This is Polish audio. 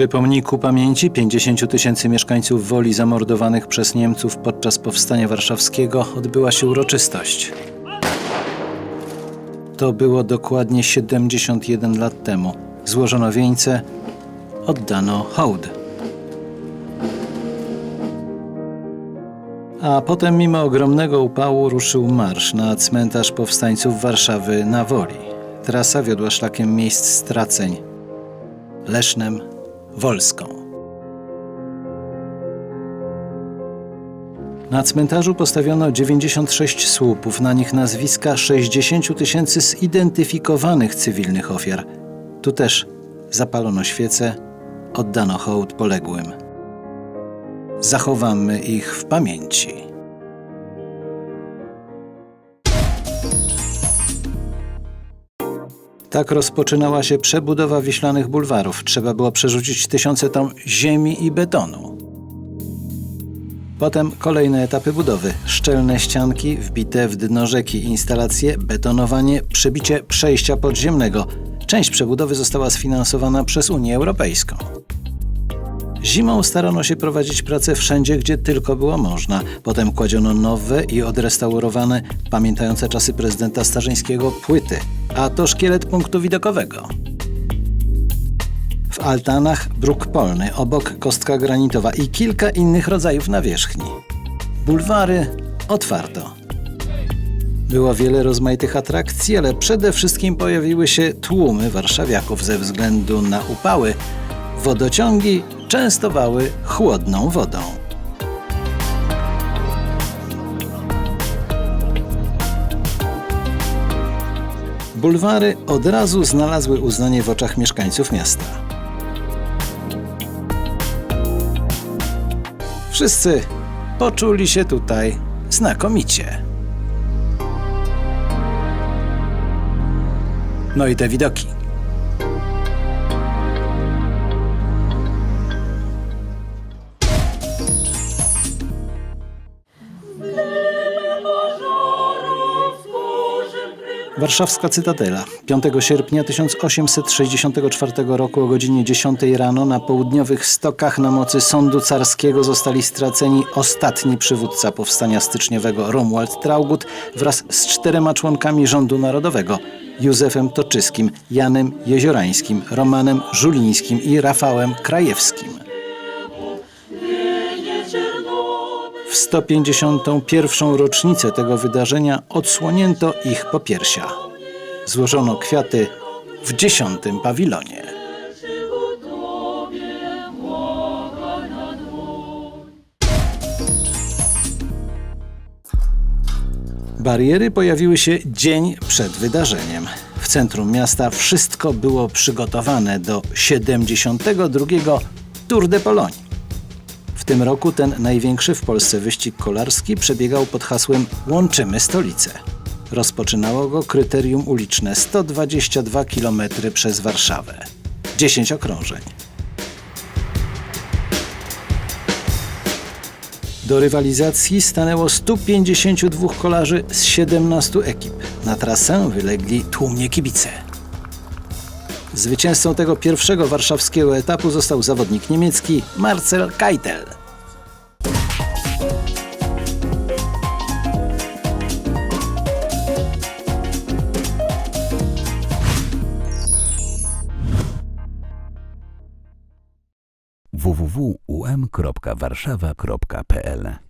Przy pomniku pamięci 50 tysięcy mieszkańców Woli zamordowanych przez Niemców podczas Powstania Warszawskiego odbyła się uroczystość. To było dokładnie 71 lat temu. Złożono wieńce, oddano hołd. A potem mimo ogromnego upału ruszył marsz na cmentarz powstańców Warszawy na Woli. Trasa wiodła szlakiem miejsc straceń. Lesznem, Wolską. Na cmentarzu postawiono 96 słupów, na nich nazwiska 60 tysięcy zidentyfikowanych cywilnych ofiar. Tu też zapalono świece, oddano hołd poległym. Zachowamy ich w pamięci. Tak rozpoczynała się przebudowa wiślanych bulwarów. Trzeba było przerzucić tysiące ton ziemi i betonu. Potem kolejne etapy budowy. Szczelne ścianki wbite w dno rzeki, instalacje, betonowanie, przebicie przejścia podziemnego. Część przebudowy została sfinansowana przez Unię Europejską. Zimą starano się prowadzić pracę wszędzie, gdzie tylko było można. Potem kładziono nowe i odrestaurowane, pamiętające czasy prezydenta Starzyńskiego płyty, a to szkielet punktu widokowego. W altanach bruk polny, obok kostka granitowa i kilka innych rodzajów nawierzchni. Bulwary otwarto. Było wiele rozmaitych atrakcji, ale przede wszystkim pojawiły się tłumy warszawiaków ze względu na upały. Wodociągi częstowały chłodną wodą. Bulwary od razu znalazły uznanie w oczach mieszkańców miasta. Wszyscy poczuli się tutaj znakomicie. No i te widoki. Warszawska Cytadela. 5 sierpnia 1864 roku o godzinie 10 rano na południowych stokach na mocy sądu carskiego zostali straceni ostatni przywódca powstania styczniowego Romuald Traugut wraz z czterema członkami rządu narodowego Józefem Toczyskim, Janem Jeziorańskim, Romanem Żulińskim i Rafałem Krajewskim. W 151. rocznicę tego wydarzenia odsłonięto ich popiersia. Złożono kwiaty w dziesiątym pawilonie. Bariery pojawiły się dzień przed wydarzeniem. W centrum miasta wszystko było przygotowane do 72. Tour de Pologne. W tym roku ten największy w Polsce wyścig kolarski przebiegał pod hasłem Łączymy stolicę. Rozpoczynało go kryterium uliczne 122 km przez Warszawę. 10 okrążeń. Do rywalizacji stanęło 152 kolarzy z 17 ekip. Na trasę wylegli tłumnie kibice. Zwycięzcą tego pierwszego warszawskiego etapu został zawodnik niemiecki Marcel Keitel. www.um.warszawa.pl